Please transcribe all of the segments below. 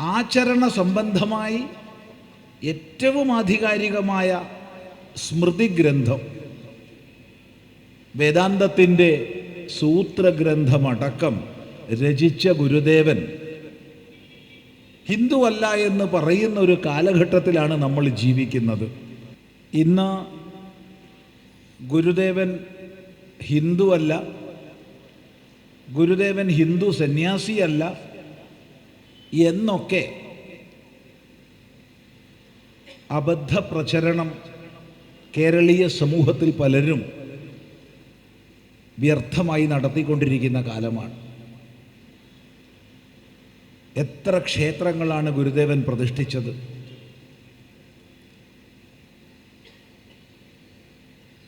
ആചരണ സംബന്ധമായി ഏറ്റവും ആധികാരികമായ സ്മൃതിഗ്രന്ഥം. വേദാന്തത്തിന്റെ സൂത്രഗ്രന്ഥമടക്കം രചിച്ച ഗുരുദേവൻ. ഹിന്ദുവല്ല എന്ന് പറയുന്ന ഒരു കാലഘട്ടത്തിലാണ് നമ്മൾ ജീവിക്കുന്നത്. ഇന്ന് ഗുരുദേവൻ ഹിന്ദുവല്ല ഗുരുദേവൻ ഹിന്ദു സന്യാസിയല്ല. എന്നൊക്കെ അബദ്ധ പ്രചരണം കേരളീയ സമൂഹത്തിൽ പലരും വ്യർത്ഥമായി നടത്തിക്കൊണ്ടിരിക്കുന്ന കാലമാണ്. എത്ര ക്ഷേത്രങ്ങളാണ് ഗുരുദേവൻ പ്രതിഷ്ഠിച്ചത്?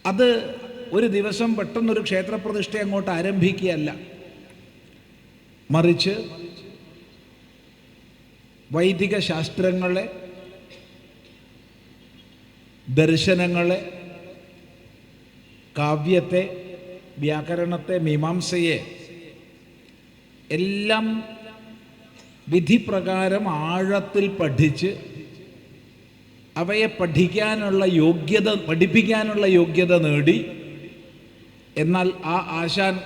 അത് ഒരു ദിവസം പെട്ടെന്നൊരു ക്ഷേത്രപ്രതിഷ്ഠ അങ്ങോട്ട് ആരംഭിക്കുകയല്ല. മറിച്ച് വൈദിക ശാസ്ത്രങ്ങളെ ദർശനങ്ങളെ കാവ്യത്തെ വ്യാകരണത്തെ മീമാംസയെ എല്ലാം വിധിപ്രകാരം ആഴത്തിൽ പഠിച്ച് അവയെ പഠിക്കാനുള്ള യോഗ്യത പഠിപ്പിക്കാനുള്ള യോഗ്യത നേടി. എന്നാൽ ആ ആശാൻ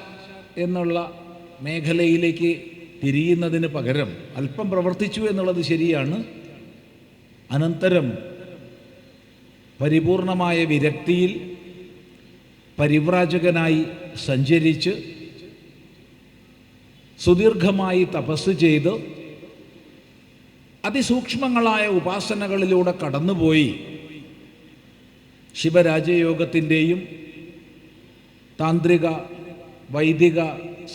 എന്നുള്ള മേഖലയിലേക്ക് തിരിയുന്നതിന് പകരം അല്പം പ്രവർത്തിച്ചു എന്നുള്ളത് ശരിയാണ്. അനന്തരം പരിപൂർണമായ വിരക്തിയിൽ പരിവ്രാജകനായി സഞ്ചരിച്ച് സുദീർഘമായി തപസ് ചെയ്ത് അതിസൂക്ഷ്മങ്ങളായ ഉപാസനകളിലൂടെ കടന്നുപോയി. ശിവരാജയോഗത്തിന്റെയും താന്ത്രിക വൈദിക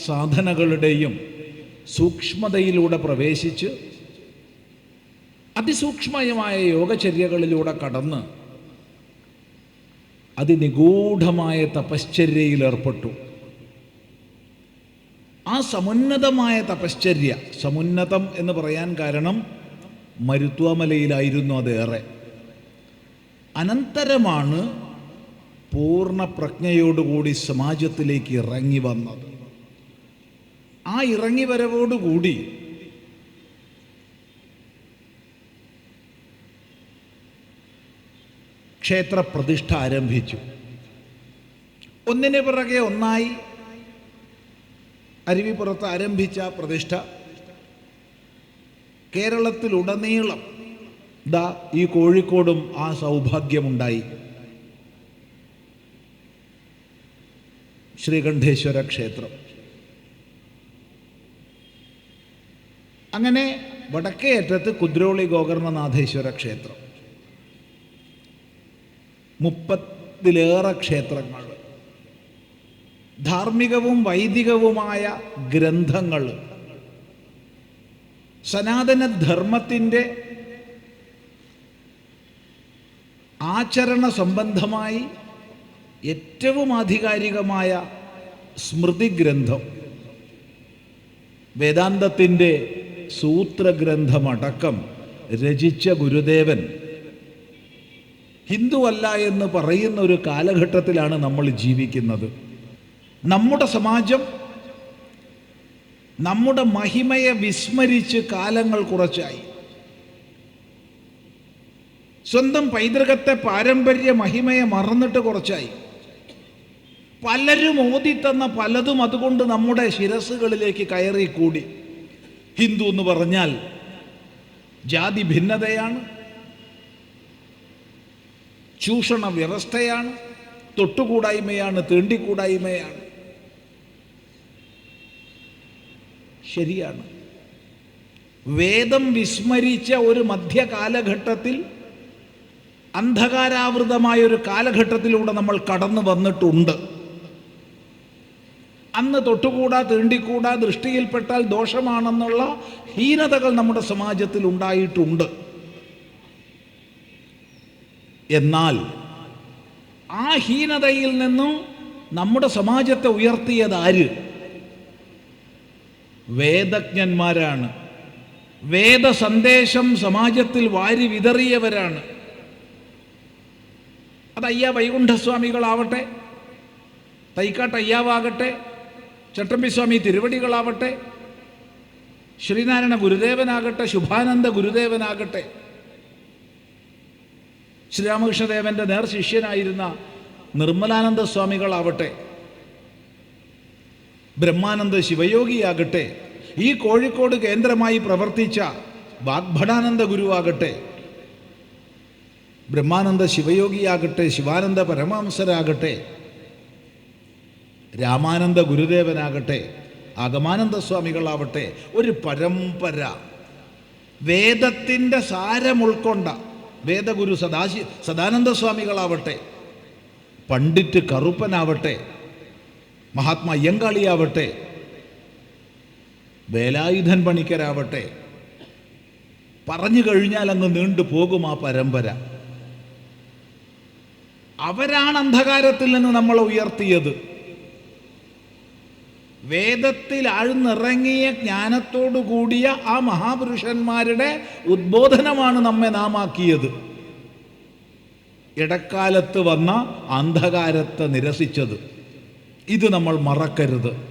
സാധനകളുടെയും സൂക്ഷ്മതയിലൂടെ പ്രവേശിച്ച് അതിസൂക്ഷ്മയമായ യോഗചര്യകളിലൂടെ കടന്ന് അതിനിഗൂഢമായ തപശ്ചര്യയിലേർപ്പെട്ടു ആ സമുന്നതമായ തപശ്ചര്യ സമുന്നതം എന്ന് പറയാൻ കാരണം മരുത്വമലയിലായിരുന്നു അതേറെ. അനന്തരമാണ് പൂർണ പ്രജ്ഞയോടുകൂടി സമാജത്തിലേക്ക് ഇറങ്ങി വന്നത്. ആ ഇറങ്ങി വരവോടുകൂടി ക്ഷേത്രപ്രതിഷ്ഠ ആരംഭിച്ചു. ഒന്നിന് പിറകെ ഒന്നായി അരുവിപ്പുറത്ത് ആരംഭിച്ച പ്രതിഷ്ഠ കേരളത്തിലുടനീളം ദാ ഈ കോഴിക്കോടും ആ സൗഭാഗ്യമുണ്ടായി. ശ്രീകണ്ഠേശ്വര ക്ഷേത്രം. അങ്ങനെ വടക്കേ അറ്റത്ത് കുദ്രോളി ഗോകർണനാഥേശ്വര ക്ഷേത്രം. മുപ്പത്തിലേറെ ക്ഷേത്രങ്ങൾ. ധാർമ്മികവും വൈദികവുമായ ഗ്രന്ഥങ്ങൾ. സനാതനധർമ്മത്തിന്റെ ആചരണ സംബന്ധമായി ഏറ്റവും ആധികാരികമായ സ്മൃതിഗ്രന്ഥം. വേദാന്തത്തിന്റെ സൂത്രഗ്രന്ഥമടക്കം രചിച്ച ഗുരുദേവൻ. ഹിന്ദുവല്ല എന്ന് പറയുന്ന ഒരു കാലഘട്ടത്തിലാണ് നമ്മൾ ജീവിക്കുന്നത്. നമ്മുടെ സമാജം നമ്മുടെ മഹിമയെ വിസ്മരിച്ച് കാലങ്ങൾ കുറച്ചായി. സ്വന്തം പൈതൃകത്തെ പാരമ്പര്യ മഹിമയെ മറന്നിട്ട് കുറച്ചായി. പലരും ഓതിത്തന്ന പലതും അതുകൊണ്ട് നമ്മുടെ ശിരസുകളിലേക്ക് കയറി കൂടി ഹിന്ദു എന്ന് പറഞ്ഞാൽ ജാതി ഭിന്നതയാണ് ചൂഷണ വ്യവസ്ഥയാണ് തൊട്ടുകൂടായ്മയാണ് തീണ്ടിക്കൂടായ്മയാണ്. ശരിയാണ്. വേദം വിസ്മരിച്ച ഒരു മധ്യകാലഘട്ടത്തിൽ അന്ധകാരാവൃതമായ ഒരു കാലഘട്ടത്തിലൂടെ നമ്മൾ കടന്നു വന്നിട്ടുണ്ട്. അന്ന് തൊട്ടുകൂടാ തീണ്ടിക്കൂടാ ദൃഷ്ടിയിൽപ്പെട്ടാൽ ദോഷമാണെന്നുള്ള ഹീനതകൾ നമ്മുടെ സമാജത്തിൽ ഉണ്ടായിട്ടുണ്ട്. എന്നാൽ ആ ഹീനതയിൽ നിന്നും നമ്മുടെ സമാജത്തെ ഉയർത്തിയത് ആര്? വേദജ്ഞന്മാരാണ്. വേദസന്ദേശം സമാജത്തിൽ വാരി വിതറിയവരാണ്. അത് അയ്യ വൈകുണ്ഠസ്വാമികളാവട്ടെ തൈക്കാട്ട് അയ്യാവാകട്ടെ ചട്ടമ്പിസ്വാമി തിരുവടികളാവട്ടെ ശ്രീനാരായണ ഗുരുദേവനാകട്ടെ ശുഭാനന്ദ ഗുരുദേവനാകട്ടെ ശ്രീരാമകൃഷ്ണദേവന്റെ നേർ ശിഷ്യനായിരുന്ന നിർമ്മലാനന്ദ സ്വാമികളാവട്ടെ ബ്രഹ്മാനന്ദ ശിവയോഗിയാകട്ടെ ഈ കോഴിക്കോട് കേന്ദ്രമായി പ്രവർത്തിച്ച വാഗ്ഭടാനന്ദ ഗുരുവാകട്ടെ ബ്രഹ്മാനന്ദ ശിവയോഗിയാകട്ടെ ശിവാനന്ദ പരമഹംസരാകട്ടെ രാമാനന്ദ ഗുരുദേവനാകട്ടെ ആഗമാനന്ദ സ്വാമികളാവട്ടെ ഒരു പരമ്പര. വേദത്തിന്റെ സാരം ഉൾക്കൊണ്ട വേദഗുരു സദാശി സദാനന്ദ സ്വാമികളാവട്ടെ പണ്ഡിറ്റ് കറുപ്പനാവട്ടെ മഹാത്മാ അയ്യങ്കാളിയാവട്ടെ വേലായുധൻ പണിക്കരാവട്ടെ പറഞ്ഞു കഴിഞ്ഞാൽ അങ്ങ് നീണ്ടു പോകും ആ പരമ്പര. അവരാണ് അന്ധകാരത്തിൽ നിന്ന് നമ്മളെ ഉയർത്തിയത്. വേദത്തിൽ ആഴ്ന്നിറങ്ങിയ ജ്ഞാനത്തോടു കൂടിയ ആ മഹാപുരുഷന്മാരുടെ ഉദ്ബോധനമാണ് നമ്മെ നാമാക്കിയത്. ഇടക്കാലത്ത് വന്ന അന്ധകാരത്തെ നിരസിച്ചത്. ഇത് നമ്മൾ മറക്കരുത്.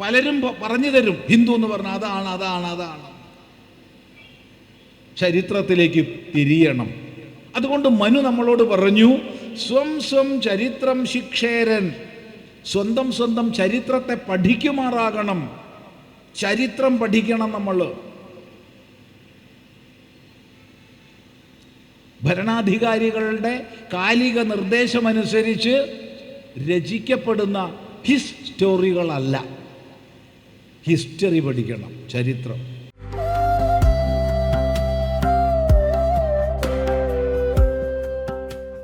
പലരും പറഞ്ഞു തരും ഹിന്ദു എന്ന് പറഞ്ഞാൽ അതാണ് അതാണ് അതാണ്. ചരിത്രത്തിലേക്ക് തിരിയണം. അതുകൊണ്ട് മനു നമ്മളോട് പറഞ്ഞു സ്വം സ്വം ചരിത്രം ശിക്ഷേരൻ. സ്വന്തം സ്വന്തം ചരിത്രത്തെ പഠിക്കുമാറാകണം. ചരിത്രം പഠിക്കണം നമ്മൾ ഭരണാധികാരികളുടെ കാലിക നിർദ്ദേശമനുസരിച്ച് രചിക്കപ്പെടുന്ന ഹിസ്റ്റോറികളല്ല. ഹിസ്റ്ററി പഠിക്കണം ചരിത്രം.